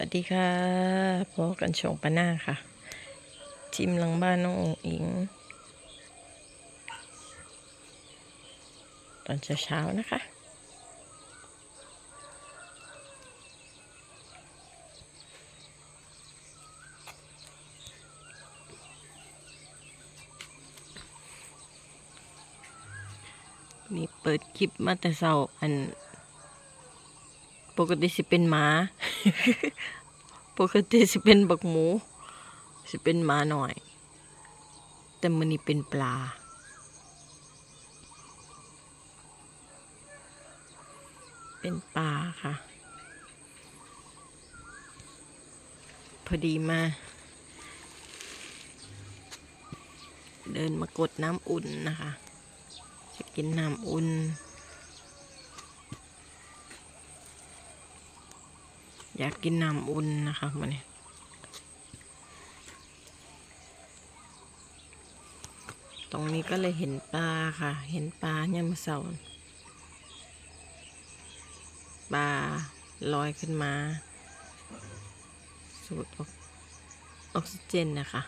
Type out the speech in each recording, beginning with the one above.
วัสดีค่ะพบกันชงปานาค่ะ ทีมหลังบ้านน้ององอิง ตอนเช้าๆนะคะนี่เปิดคลิปมาแต่เช้าอัน ปกติสิเป็นหมา ปกติสิเป็นบักหมู สิเป็นหมาหน่อย แต่มันนี้เป็นปลา เป็นปลาค่ะ พอดีมา เดินมากดน้ำอุ่นนะคะ จะกินน้ำอุ่น อยากกินน้ำอุ่นนะคะมันนี้ตรงนี้ก็เลยเห็นปลาค่ะ เห็นปลาเนี่ยมาเสาปลาลอยขึ้นมา สูดออกซิเจนนะคะ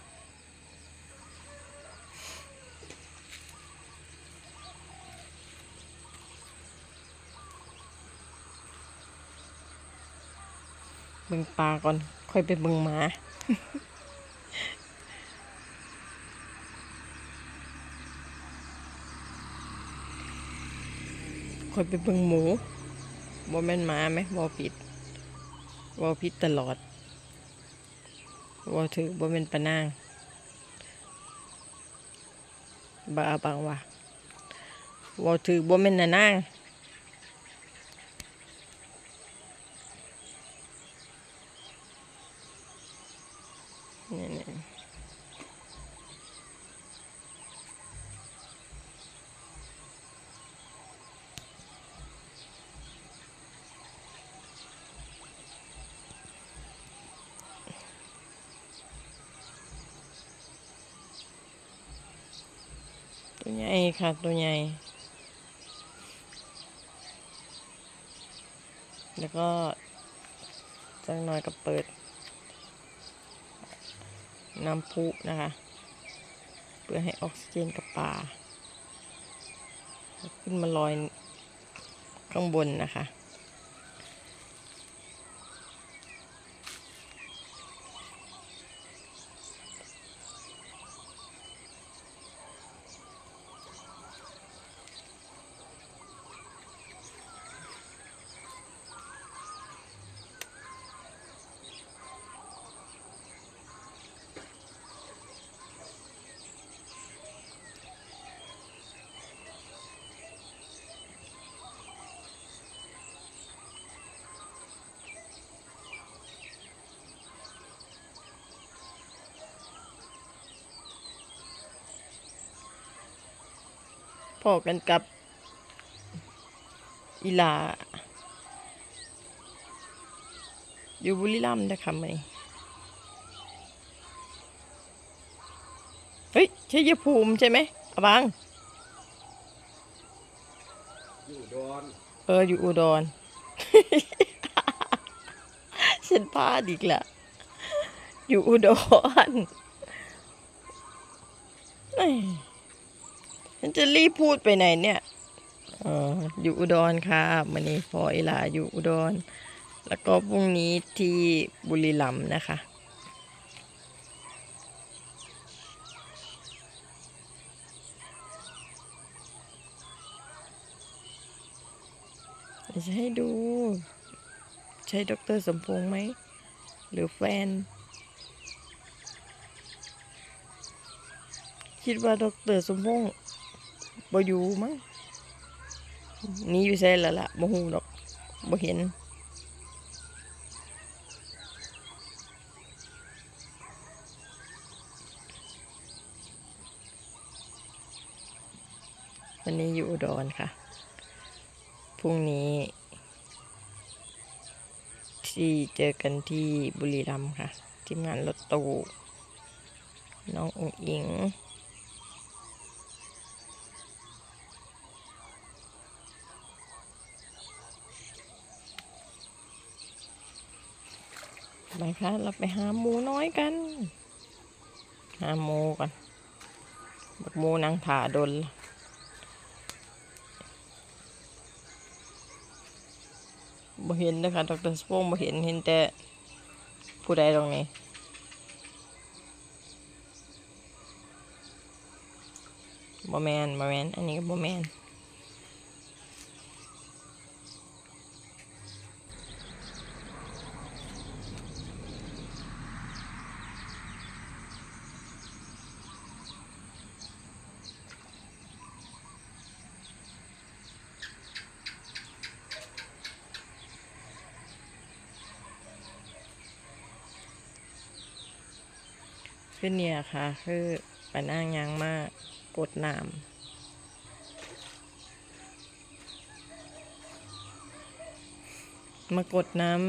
เบิ่งปลาก่อน ค่อยไปเบิ่งหมา ค่อยไปเบิ่งหมูบ่แม่นหมาไหมบ่ผิดบ่ผิดตลอดบ่ถือบ่แม่นปะนางบ้าบางว่าบ่ถือบ่แม่นน่ะนาง นี่ๆตัวใหญ่ค่ะ ตัวใหญ่ แล้วก็จังหน่อยก็เปิด น้ำพุนะคะ เพื่อให้ออกซิเจนกับปลาขึ้นมาลอยข้างบนนะคะ อกันกับอีหลาอยู่บุรีรัมย์นะคะไหมอนี้เฮ้ยชัยภูมิใช่ไหมอะบังอยู่ดอนเอออยู่อุดรฉันพลาดอีกและอยู่อุดรเอ้ย ฉันจะรีบพูดไปไหนเนี่ยเอออยู่อุดรค่ะมันนี้พออีลาอยู่อุดร แล้วก็พรุ่งนี้ที่บุรีรัมย์นะคะ จะให้ดู ใช่ดรสมพงษ์ไหม หรือแฟน คิดว่าดรสมพงษ์ บ่อยู่มั้งนี่อยู่ใช่ล้วล่ะบ่ฮู้ดอกบ่เห็นวันนี้อยู่อุดรค่ะ พรุ่งนี้ ที่เจอกันที่บุรีรัมย์ค่ะ ทีมงานรถตู้น้องอุ๋งอิง คะ เราไปหาหมูน้อยกัน หาหมูกันบักหมูนางถาดนลบ่เห็นนะคะดรสปงบ่เห็นเห็นแต่ผู้ใดตรงนี้บ่แมนบ่แมนอันนี้ก็บ่แมน คือเนี่ยค่ะ คือปะนางยางมากกดน้ำมากดน้ำ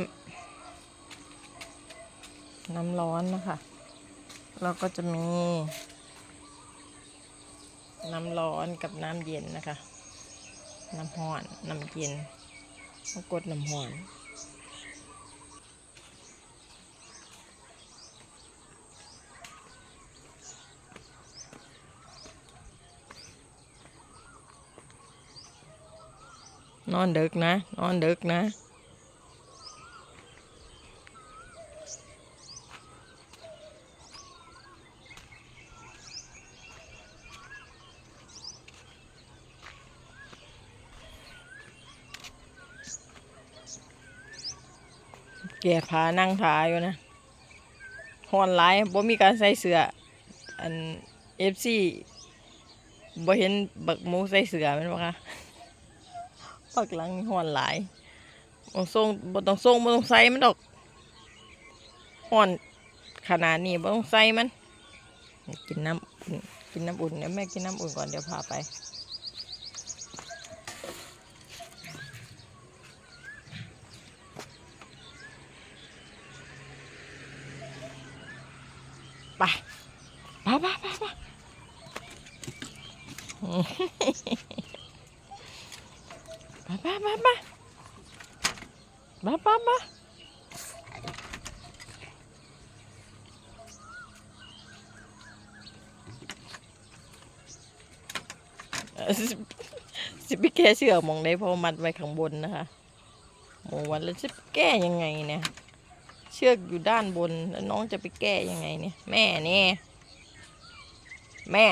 น้ำร้อนนะคะเราก็จะมี น้ำร้อนกับน้ำเย็นนะคะ น้ำห้อน น้ำเย็นมากดน้ำห้อน นอนดึกนะ นอนดึกนะ แก่ผานั่งทาอยู่นะหอนหลายบ่มีการใส่เสื้ออันเอฟซีบ่เห็นบักมูใส่เสื้อแมันบ่คะ ปักหลังหอนหลายบ่ส่งบ่ต้องส่งบ่ต้องใส่มันดอกหอนขนาดนี้บ่ต้องใส่มัน กินน้ำอุ่นกินน้ำอุ่นเดี๋ยวแม่กินน้ำอุ่นก่อนเดี๋ยวพาไปไปไปไปไป มามามามามามามาสิบแกเชื่อมองได้พอมัดไว้ข้างบนนะคะมองวันแล้วจะแก้ยังไงเนี่ย เชือกอยู่ด้านบนแล้วน้องจะไปแก้ยังไงเนี่ย แม่เนี่ยแม่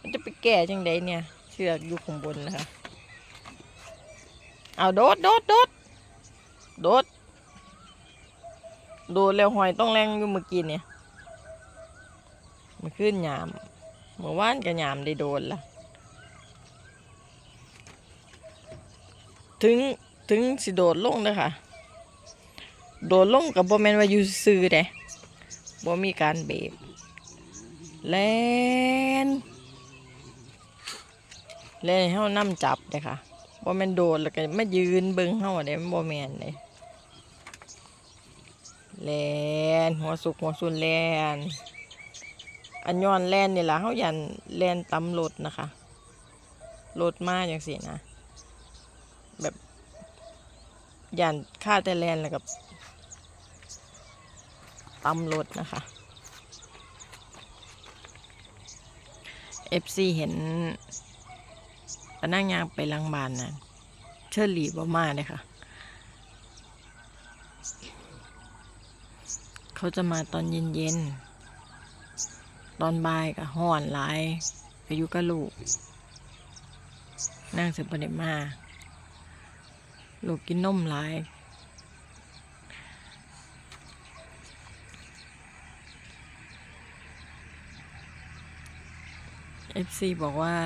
มันจะไปแก้ยังไงเนี่ย เชือกอยู่ข้างบนนะคะ เอาโดดโดดโดดโดดโดดแล้วหอยต้องแรงอยู่เมื่อกี้เนี่ยมันขึ้นยามเมื่อวานก็ยามได้โดนละถึงถึงสิโดดลงเลยค่ะ โดดลงกับบ่แมนว่าอยู่ซื่อๆเด้บ่มีการเบรกแล่นแล่นให้เฮานำจับเด้ค่ะ บ่แม่นโดดแล้วก็มายืนเบิ่งเฮาเด้มันบ่แม่นเด้แลนหัวสุกหัวซุนแลนอันย้อนแลนนี่ล่ะเฮายันแลนตำรถนะคะรถมาจังซี่นะ แบบยันค่าแต่แลนแล้วกับตำรถนะคะ FC เห็น ปนั่งยางไปลังบานนะเชิญหลีบ่มาเลยค่ะ เขาจะมาตอนเย็นๆ ตอนบ่ายก็ห่อนหลายไปอยู่กับลูก นั่งเสร็จประเด็มา ลูกกินนมหลายเอฟซีบอกว่า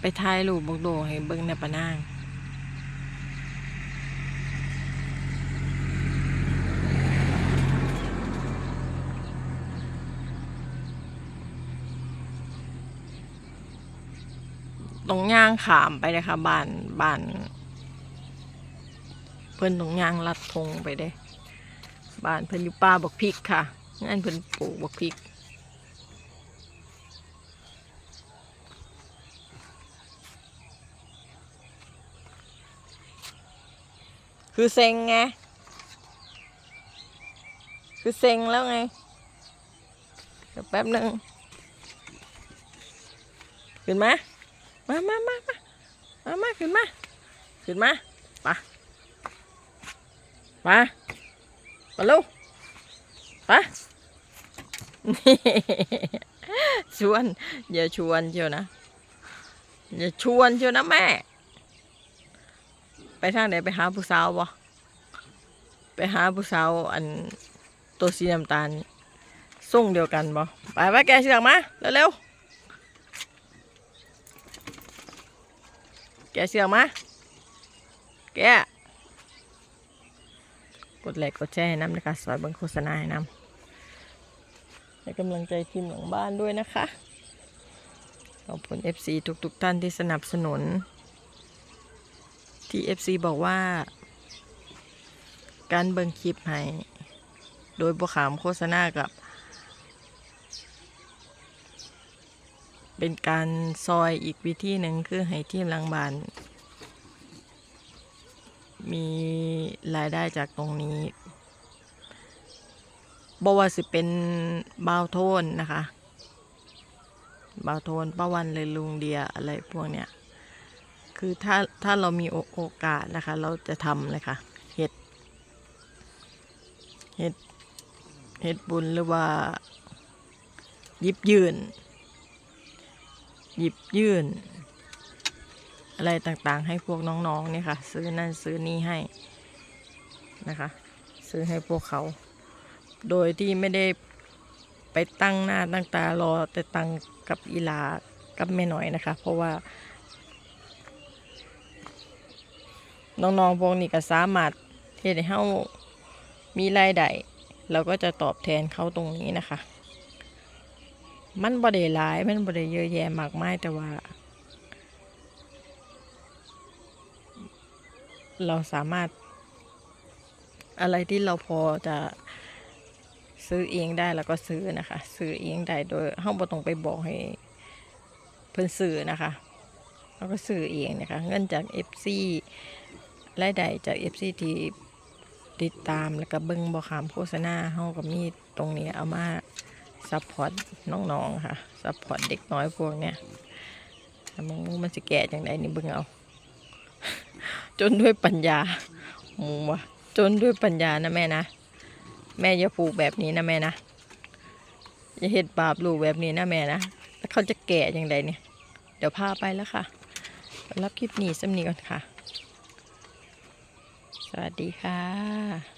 ไปถ่ายรูปบกโดให้เบิ้งในปะนางตรงย่างขามไปเลยค่ะบานบาน เพิ่อนตรงย่างลัดทงไปเด้บานเพิ่อนอยู่ป่าบักพริกค่ะงั้นเพิ่อนปลูกบักพริก คือเซ็งไง คือเซ็งแล้วไง เดี๋ยวแป๊บหนึ่งขึ้นมา มามามามามามาขึ้นมา ขึ้นมาไปะปะปะลูกปะชวน อย่าชวนเชียวนะ อย่าชวนเชียวนะแม่ ไปทางไหนไปหาผู้สาวบ่ไปหาผู้สาวอันตัวสีน้ำตาลส่งเดียวกันบ่ไปว่าแกเสือกมาเร็วๆแกเสือกมาแกกดไลค์กดแชร์ให้น้ำนะคะสอยเบังโฆษณาให้น้ำให้กำลังใจทีมหลังบ้านด้วยนะคะขอบคุณ FC ทุกๆท่านที่สนับสนุน ที่ FC บอกว่า การเบิ่งคลิปให้โดยบขามโฆษณากับ เป็นการซอยอีกวิธีหนึ่งคือให้ทีมหลังบานมีรายได้จากตรงนี้บว่าสิเป็นบาวโทนนะคะ บาวโทนป้าวันเลยลุงเดียอะไรพวกเนี้ย คือถ้าถ้าเรามีโอโอกาสนะคะ เราจะทำเลยค่ะเห็ดเห็ดเห็ดบุญหรือว่าหยิบยื่น หยิบยื่น อะไรต่างๆ ให้พวกน้องๆเนี่ยค่ะ ซื้อนั่นซื้อนี่ให้นะคะ ซื้อให้พวกเขา โดยที่ไม่ได้ไปตั้งหน้าตั้งตารอแต่ตังกับอีหลากับแม่หน่อยนะคะ เพราะว่า น้องๆพวกนี้ก็สามารถเฮ็ดให้เฮามีรายได้เราก็จะตอบแทนเขาตรงนี้นะคะ มันบ่ได้หลาย มันบ่ได้เยอะแยะมากมายแต่ว่า เราสามารถ อะไรที่เราพอจะซื้อเองได้แล้วก็ซื้อนะคะ ซื้อเองได้โดยเฮาบ่ต้องไปบอกให้เพิ่นซื้อนะคะเราก็ซื้อเองนะคะ เงินจาก FC รายได้จาก FC ที่ติดตามแล้วก็เบิ่งบ่ขามโฆษณาเฮาก็มีตรงนี้เอามาซัพพอร์ตน้องๆค่ะซัพพอร์ตเด็กน้อยพวกเนี้ยมึงมันสิแก่จังไดนี่เบิ่งเอา จนด้วยปัญญาหมูวะจนด้วยปัญญานะแม่นะ แม่อย่าปลูกแบบนี้นะแม่นะอย่าเห็ดบาปลูกแบบนี้นะแม่นะแล้วเขาจะแก่ยังไงเนี่ยเดี๋ยวพาไปแล้วค่ะรับคลิปนี้สำนีก่อนค่ะ สวัสดีค่ะ